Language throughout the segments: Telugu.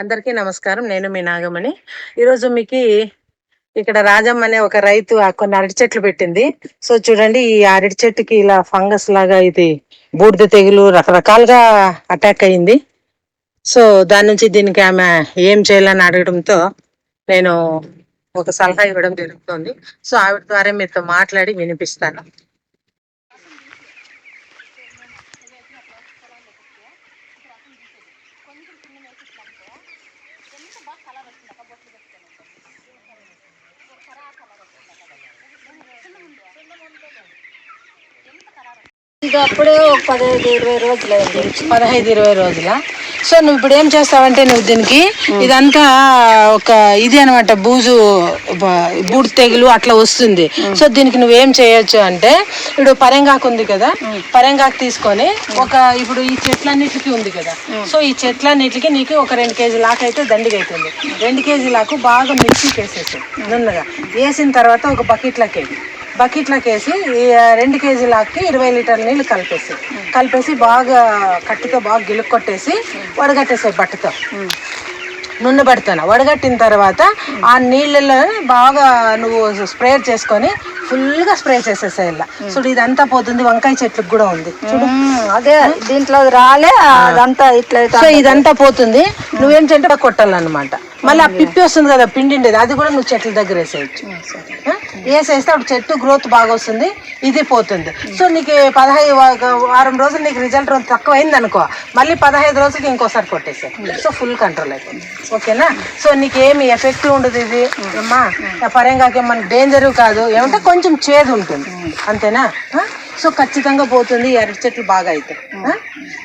అందరికీ నమస్కారం. నేను మీ నాగమణి. ఈరోజు మీకు ఇక్కడ రాజమ్మ అనే ఒక రైతు కొన్ని అరటి చెట్లు పెట్టింది. సో చూడండి ఈ అరటి చెట్టుకి ఇలా ఫంగస్ లాగా ఇది బూడిద తెగులు రకరకాలుగా అటాక్ అయింది. సో దాని నుంచి దీనికి ఆమె ఏం చేయాలని అడగడంతో నేను ఒక సలహా ఇవ్వడం జరుగుతుంది. సో ఆవిడ ద్వారా మీతో మాట్లాడి వినిపిస్తాను. ఇది అప్పుడే ఒక పదహైదు ఇరవై రోజులు అయింది పదహైదు ఇరవై రోజుల సో నువ్వు ఇప్పుడు ఏం చేస్తావంటే నువ్వు దీనికి ఇదంతా ఒక ఇది అనమాట బూజు బూడి తెగులు అట్లా వస్తుంది. సో దీనికి నువ్వేం చేయొచ్చు అంటే ఇప్పుడు పరంగాకు ఉంది కదా పరంగాకు తీసుకొని ఒక ఇప్పుడు ఈ చెట్లన్నిటికీ ఉంది కదా. సో ఈ చెట్లన్నిటికీ నీకు ఒక రెండు కేజీ లాక్ అయితే దండిగా అవుతుంది రెండు కేజీ లాకు బాగా మిక్సీకి వేసేసి నున్నగా. వేసిన తర్వాత ఒక బకెట్లోకి బకెట్లోకి వేసి రెండు కేజీలకి ఇరవై లీటర్ నీళ్ళు కలిపేసి. కలిపేసి బాగా కట్టుతో బాగా గిలుక్కొట్టేసి కొట్టేసి వడగట్టేసాయి బట్టతో. నున్ను పెడతాను వడగట్టిన తర్వాత ఆ నీళ్ళలో బాగా నువ్వు స్ప్రే చేసుకొని ఫుల్గా స్ప్రే చేసేసాయి ఇలా చూడు ఇదంతా పోతుంది వంకాయ చెట్లకు కూడా ఉంది. చూడు. అదే దీంట్లో రాలే అదంతా ఇట్లా సో ఇదంతా పోతుంది. నువ్వేం చెంటే కొట్టాలన్నమాట. మళ్ళీ ఆ పిప్పి వస్తుంది కదా పిండి ఉండేది అది కూడా నువ్వు చెట్ల దగ్గర వేసేయచ్చు? వేసేస్తే అప్పుడు చెట్టు గ్రోత్ బాగా వస్తుంది ఇది పోతుంది. సో నీకు పదహైదు వారం రోజులు నీకు రిజల్ట్ తక్కువ అయింది అనుకో మళ్ళీ పదహైదు రోజులకి ఇంకోసారి కొట్టేసే సో ఫుల్ కంట్రోల్ అయిపోతుంది. ఓకేనా? సో నీకు ఏమి ఎఫెక్ట్ ఉండదు ఇది? అమ్మా పరంగా మనకి డేంజర్ కాదు ఏమంటే కొంచెం చేదు ఉంటుంది. అంతేనా? సో ఖచ్చితంగా పోతుంది అరటి చెట్లు బాగా అవుతాయి ఆ?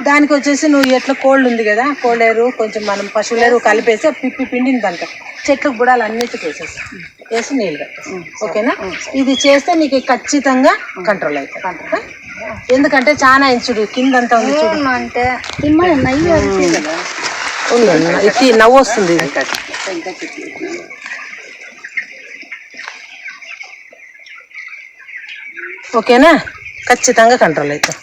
దానికి వచ్చేసి నువ్వు ఎట్లా కోల్డ్ ఉంది కదా కోల్డ్ ఎరువు కొంచెం మనం పశువుల ఎరువు కలిపేసి పిప్పి పిండిని దాంట్లో చెట్లకు కూడా అన్నిటికి వేసేసి వేసి నీళ్ళు కట్టేసి ఓకేనా? ఇది చేస్తే నీకు ఖచ్చితంగా కంట్రోల్ అవుతుంది? ఎందుకంటే చాలా ఇంచుడు కిందంతా ఉంది చూడు. అంటే. ఇది నవ్వు వస్తుంది ఇది. ఓకేనా? ఖచ్చితంగా కంట్రోల్ అవుతాం.